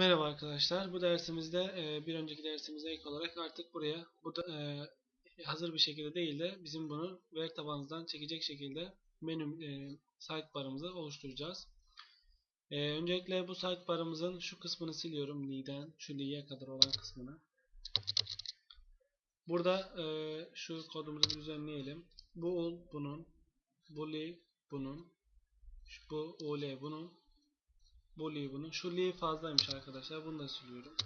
Merhaba arkadaşlar. Bu dersimizde e, bir önceki dersimize ek olarak artık buraya bu da e, hazır bir şekilde değil de bizim bunu veri tabanımızdan çekecek şekilde menü e, sidebar'ımızı oluşturacağız. E, öncelikle bu sidebar'ımızın şu kısmını siliyorum. Li'den şu Li'ye kadar olan kısmını. Burada şu kodumuzu düzenleyelim. Bu ul bunun, bu li bunun, bu ul bunun, bu li bunun. Şu li fazlaymış arkadaşlar. Bunu da siliyorum.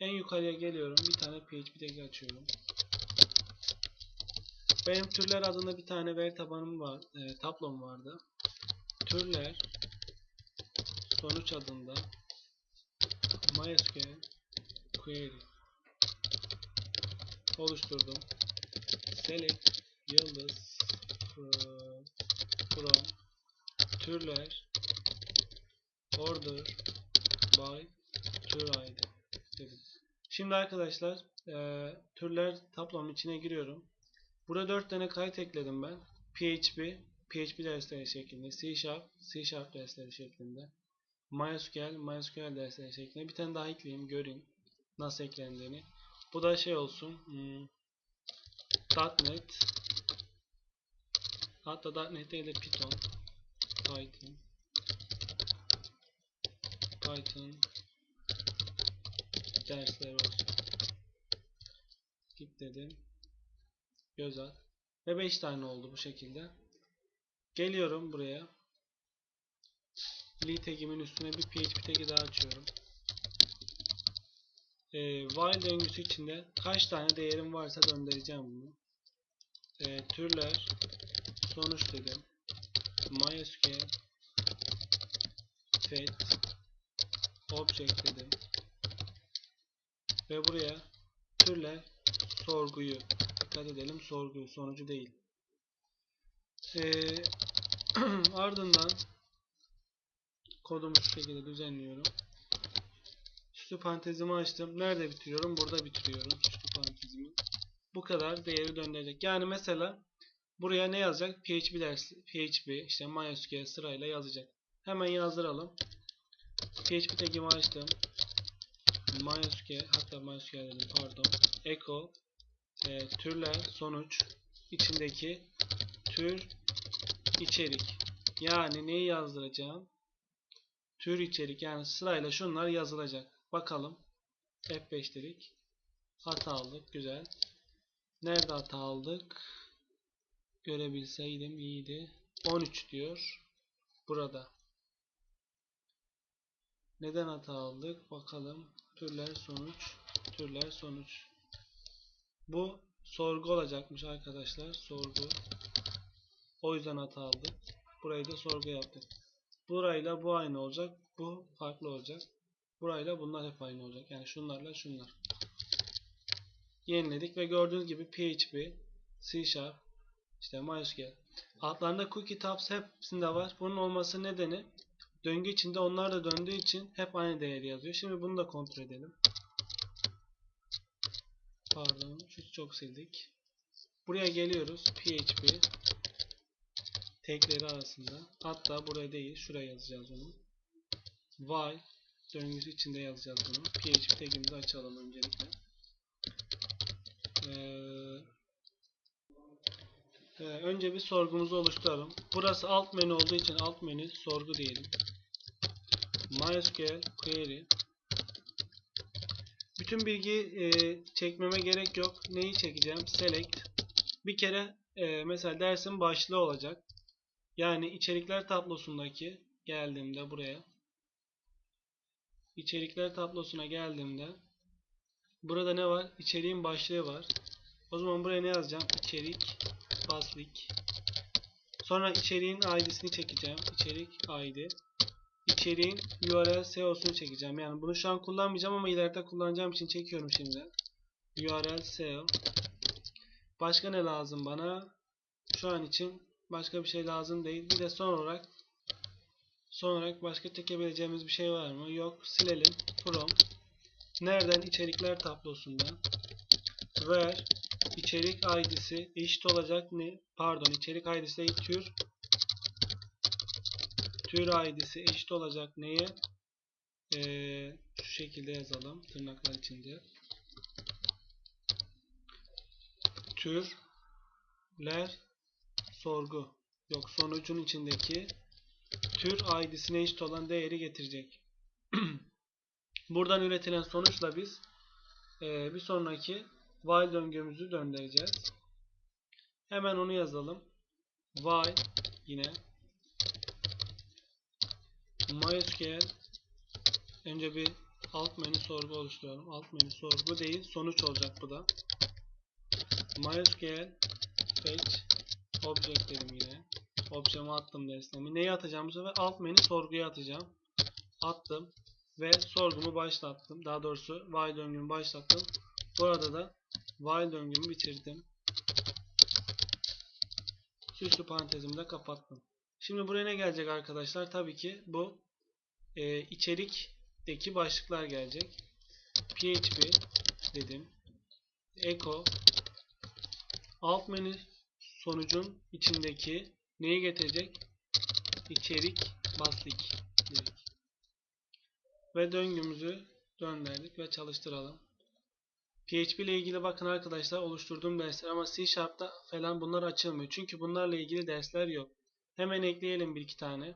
En yukarıya geliyorum. Bir tane PHP tag açıyorum. Benim türler adında bir tane veri tabanım var. E, tablom vardı. Türler sonuç adında MySQL query oluşturdum. Select yıldız fro- from türler order by tür ID dedim. Şimdi arkadaşlar e, türler tablonun içine giriyorum. Burada 4 tane kayıt ekledim ben. PHP, PHP dersleri şeklinde, C Sharp, C Sharp dersleri şeklinde, MySQL, MySQL dersleri şeklinde. Bir tane daha ekleyeyim, göreyim nasıl eklendiğini. Bu da şey olsun, hmm, .NET, hatta .NET değil de Python, Python, Python dersleri olsun. Git dedim. Göz at. Ve 5 tane oldu bu şekilde. Geliyorum buraya. Li tagimin üstüne bir PHP tagi daha açıyorum. Ee, while döngüsü içinde kaç tane değerim varsa döndüreceğim bunu. Ee, türler sonuç dedim. MySQL fetch object dedim. Ve buraya türler sorguyu dikkat edelim sorguyu sonucu değil. Ee, ardından kodumu şu şekilde düzenliyorum. Süslü parantezimi açtım. Nerede bitiriyorum? Burada bitiriyorum süslü parantezimi. Bu kadar değeri döndürecek. Yani mesela buraya ne yazacak? PHP dersi, PHP, işte MySQL sırayla yazacak. Hemen yazdıralım. PHP tagimi açtım. MySQL hatta MySQL dedim pardon. Echo e, türler sonuç içindeki tür içerik. Yani neyi yazdıracağım? Tür içerik yani sırayla şunlar yazılacak. Bakalım. F5 dedik. Hata aldık. Güzel. Nerede hata aldık? Görebilseydim iyiydi. 13 diyor. Burada. Neden hata aldık? Bakalım. Türler sonuç. Türler sonuç. Bu sorgu olacakmış arkadaşlar. Sorgu. O yüzden hata aldık. Burayı da sorgu yaptık. Burayla bu aynı olacak. Bu farklı olacak. Burayla bunlar hep aynı olacak. Yani şunlarla şunlar. Yeniledik ve gördüğünüz gibi PHP, C Sharp, işte MySQL. Altlarında cookie tabs hepsinde var. Bunun olması nedeni döngü içinde onlar da döndüğü için hep aynı değeri yazıyor. Şimdi bunu da kontrol edelim. Pardon, şu çok sildik. Buraya geliyoruz. PHP tekleri arasında. Hatta buraya değil, şuraya yazacağız onu. While döngüsü içinde yazacağız bunu. PHP tagimizi açalım öncelikle. Ee, e, önce bir sorgumuzu oluşturalım. Burası alt menü olduğu için alt menü sorgu diyelim. MySQL query bütün bilgi e, çekmeme gerek yok. Neyi çekeceğim? Select. Bir kere e, mesela dersin başlığı olacak. Yani içerikler tablosundaki geldiğimde buraya içerikler tablosuna geldiğimde burada ne var? İçeriğin başlığı var. O zaman buraya ne yazacağım? İçerik baslik. Sonra içeriğin ID'sini çekeceğim. İçerik ID. İçeriğin URL SEO'sunu çekeceğim. Yani bunu şu an kullanmayacağım ama ileride kullanacağım için çekiyorum şimdi. URL SEO. Başka ne lazım bana? Şu an için başka bir şey lazım değil. Bir de son olarak son olarak başka çekebileceğimiz bir şey var mı? Yok. Silelim. From. Nereden? içerikler tablosundan. Where içerik ID'si eşit olacak ne? Pardon, içerik ID'si değil, tür tür ID'si eşit olacak neye? Ee, şekilde yazalım tırnaklar içinde. Türler sorgu. Yok sonucun içindeki tür id'sine eşit olan değeri getirecek. Buradan üretilen sonuçla biz e, bir sonraki while döngümüzü döndüreceğiz. Hemen onu yazalım. While yine MySQL önce bir alt menü sorgu oluşturuyorum. Alt menü sorgu değil sonuç olacak bu da. MySQL fetch object dedim yine. Objemi attım dersemi. Neyi atacağım bu sefer? Alt menü sorguya atacağım. Attım ve sorgumu başlattım. Daha doğrusu while döngümü başlattım. Bu arada da while döngümü bitirdim. Süslü parantezimi de kapattım. Şimdi buraya ne gelecek arkadaşlar? Tabii ki bu e, içerikteki başlıklar gelecek. PHP dedim. Echo alt menü sonucun içindeki neyi getirecek? İçerik baslik. Ve döngümüzü döndürdük ve çalıştıralım. PHP ile ilgili bakın arkadaşlar oluşturduğum dersler ama C Sharp'ta falan bunlar açılmıyor. Çünkü bunlarla ilgili dersler yok. Hemen ekleyelim bir iki tane.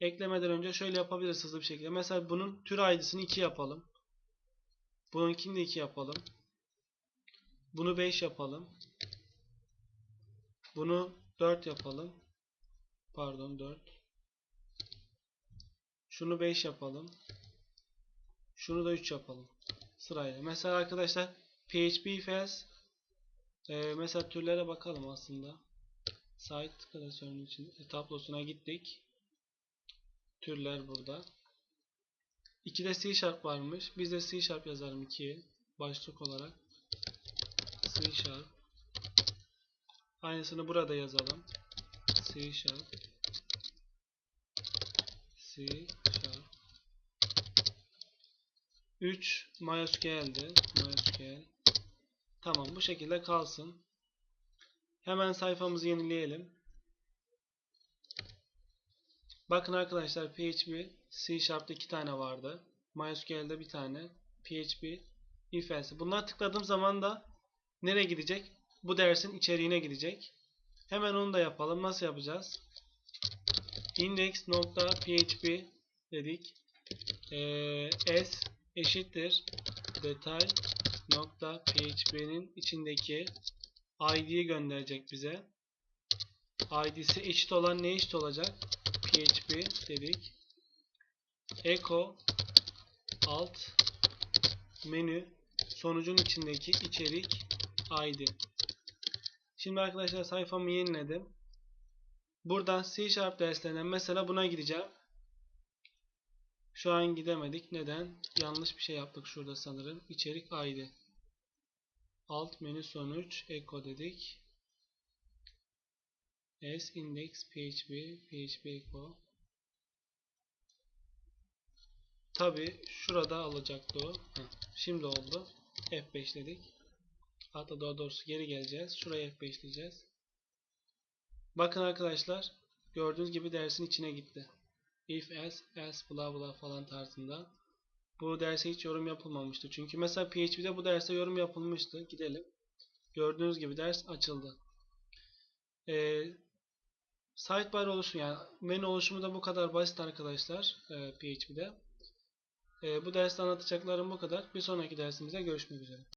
Eklemeden önce şöyle yapabiliriz hızlı bir şekilde. Mesela bunun tür ID'sini 2 yapalım. Bununkini de 2 yapalım. Bunu 5 yapalım. Bunu 4 yapalım. Pardon 4. Şunu 5 yapalım. Şunu da 3 yapalım. Sırayla. Mesela arkadaşlar PHP Fast e, mesela türlere bakalım aslında. Site klasörünün için e, tablosuna gittik. Türler burada. 2'de C Sharp varmış. Biz de C Sharp yazalım 2'ye. Başlık olarak. C Sharp. Aynısını burada yazalım. C Sharp. C Sharp. 3 MySQL'di. MySQL. Tamam bu şekilde kalsın. Hemen sayfamızı yenileyelim. Bakın arkadaşlar PHP, C Sharp'ta iki tane vardı. MySQL'de bir tane. PHP, if else. Bunlar tıkladığım zaman da nereye gidecek? Bu dersin içeriğine gidecek. Hemen onu da yapalım. Nasıl yapacağız? index.php dedik. Ee, s eşittir detay nokta php'nin içindeki id'yi gönderecek bize. id'si eşit olan ne eşit olacak? php dedik. echo alt menü sonucun içindeki içerik id. Şimdi arkadaşlar sayfamı yeniledim. Buradan C Sharp derslerinden mesela buna gideceğim. Şu an gidemedik. Neden? Yanlış bir şey yaptık şurada sanırım. İçerik ID. Alt menü sonuç echo dedik. S index php php echo. Tabi şurada alacaktı o. Heh, şimdi oldu. F5 dedik. Hatta daha doğrusu geri geleceğiz. Şuraya F5 diyeceğiz. Bakın arkadaşlar. Gördüğünüz gibi dersin içine gitti if else else bla bla falan tarzında. Bu derse hiç yorum yapılmamıştı. Çünkü mesela PHP'de bu derse yorum yapılmıştı. Gidelim. Gördüğünüz gibi ders açıldı. Ee, sidebar oluşumu yani menü oluşumu da bu kadar basit arkadaşlar e, PHP'de. E, bu derste anlatacaklarım bu kadar. Bir sonraki dersimizde görüşmek üzere.